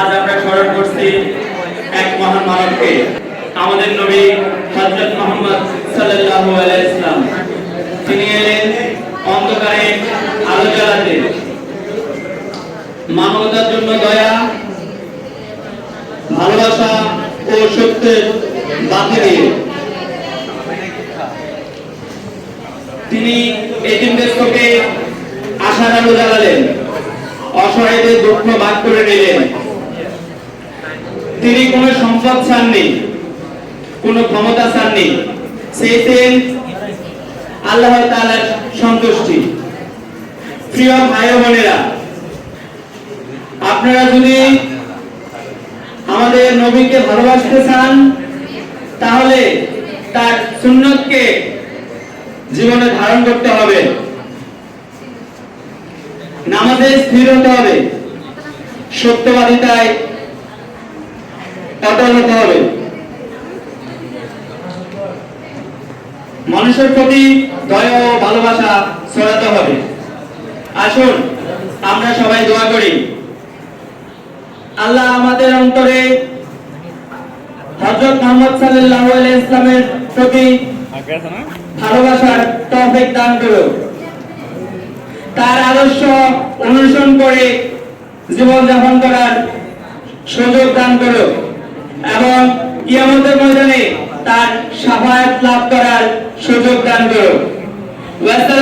আজ আমরা স্মরণ করছি এক মহান মানবকে আমাদের নবী হযরত মুহাম্মদ সাল্লাল্লাহু আলাইহি ইসলাম তিনি এলেন অন্ধকারে আলো জ্বালাতে। মানবতার জন্য দয়া, ভালোবাসা ও সত্যের বাতি দিয়ে। তিনি এতিমদের চোখে আশার আলো জ্বালালেন, অসহায়দের দুঃখ ভাগ করে নিলেন। তিনি কোনো সম্পদ চাননি, কোনো ক্ষমতা চাননি। চেয়েছেন আল্লাহ তাআলার সন্তুষ্টি। প্রিয় ভাই বোনেরা, আপনারা যদি আমাদের নবীকে ভালোবাসতে চান, তাহলে তার সুন্নতকে জীবনে ধারণ করতে হবে। নামাজে স্থির হতে হবে। সত্যবাদিতায় মানুষের প্রতি দয়া ও ভালোবাসা ছড়াতে হবে। আসুন, আমরা সবাই দোয়া করি। আল্লাহ আমাদের অন্তরে হযরত মুহাম্মদ আলাইহি ইসলামের প্রতি ভালোবাসার তৌফিক দান করো তার আদর্শ অনুসরণ করে জীবন যাপন করার সুযোগ দান করো এবং কিয়ামতের ময়দানে তার সাফায়াত লাভ করার সুযোগ দান করো আসসালামু আলাইকুম